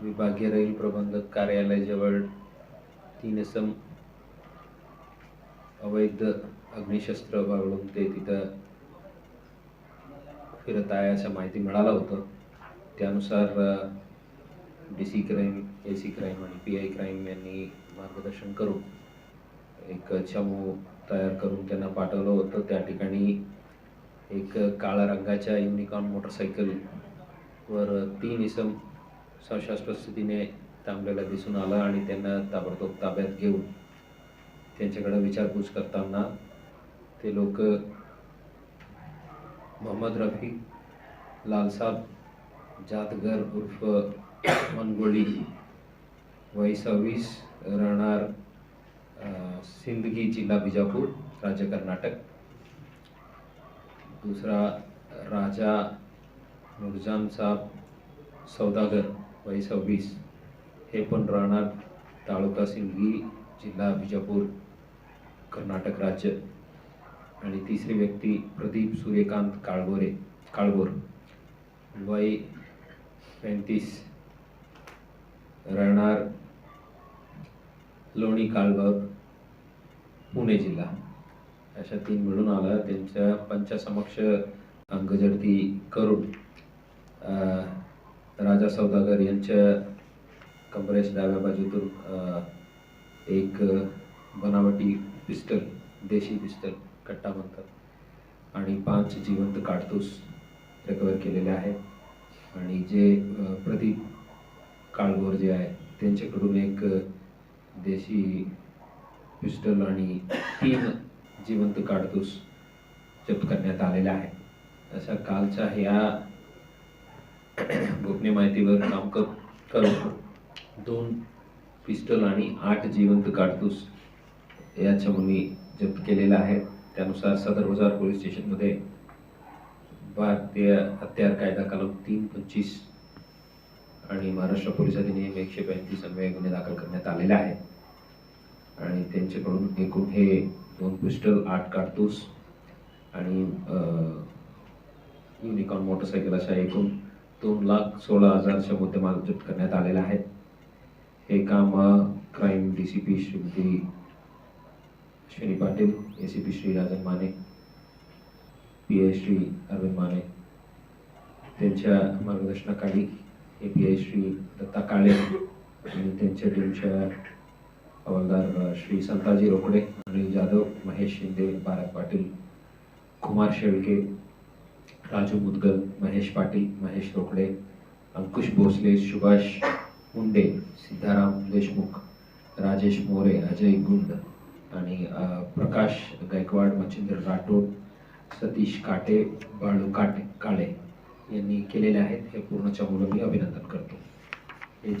विभागीय रेल प्रबंधक कार्यालयाजवळ तीन सम अवैध अग्निशस्त्र बाळगून ते तिथं फिरत आहे असं माहिती मिळालं होतं. त्यानुसार D C crime A C crime आणि पी आय क्राईम यांनी मार्गदर्शन करून एक चमू तयार करून त्यांना पाठवलं होतं. त्या ठिकाणी एक काळ्या रंगाच्या युनिकॉर्न मोटरसायकलवर तीन इसम संशयास्पद स्थितीने थांबलेला दिसून आला आणि त्यांना ताबडतोब ताब्यात घेऊन त्यांच्याकडे विचारपूस करताना ते लोक मोहम्मद रफी लालसाब जातगर उर्फ मनगोळी वय सव्वीस राहणार सिंदगी जिल्हा बिजापूर राज्य कर्नाटक. दुसरा राजा नुरजान साहब सौदागर. वय सव्वीस हे पण राहणार तालुका सिंगी जिल्हा बिजापूर कर्नाटक राज्य. आणि तिसरी व्यक्ती प्रदीप सूर्यकांत काळगोरे काळगोर. वय पैंतीस. राहणार लोणी काळबाग पुणे जिल्हा. अशा तीन मिळून आला. त्यांच्या पंचासमक्ष अंगझडती करून राजा सौदागर यांच्या कमरेच्या डाव्या बाजूतून एक बनावटी पिस्टल देशी पिस्टल कट्टा म्हणतात आणि पाच जिवंत काडतूस रिकवर केलेले आहेत. आणि जे प्रदीप काळगोर जे आहे त्यांच्याकडून एक देशी पिस्टल आणि तीन जिवंत काडतूस जप्त करण्यात आलेला आहे. अशा कालच्या ह्या गोपनीय माहितीवर काम कर करून दोन पिस्टल आणि आठ जिवंत काडतूस. या चमूंनी जप्त केलेला आहे. त्यानुसार सदर बाजार पोलीस स्टेशनमध्ये भारतीय हत्यार कायदा कलम तीन पंचवीस आणि महाराष्ट्र पोलीस अधिनियम एकशे पंचवीस अन्वये गुन्हे दाखल करण्यात आलेले आहेत आणि त्यांच्याकडून एकूण हे दोन पिस्टल आठ काडतूस आणि अं, युनिकॉर्न मोटरसायकल अशा एकूण दोन लाख सोळा हजारच्या मुद्देमाल जप्त करण्यात आलेला आहेत. हे काम crime D C P Shrimati Ashwini Patil A C P Shri Rajan Mane P I Shri Arvind Mane त्यांच्या मार्गदर्शनाखाली A P I Shri Datta Kale आणि त्यांच्या टीमच्या हवालदार श्री संताजी रोकडे अनिल जाधव महेश शिंदे भारत पाटील कुमार शेळके राजू मुदगल महेश पाटील महेश रोकडे अंकुश भोसले सुभाष मुंडे सिद्धाराम देशमुख राजेश मोरे अजय गुंड आणि प्रकाश गायकवाड मच्छिंद्र राठोड सतीश काटे बाळू काटे काळे यांनी केलेले आहेत. हे पूर्णच्या मुलं मी अभिनंदन करतो. हे जे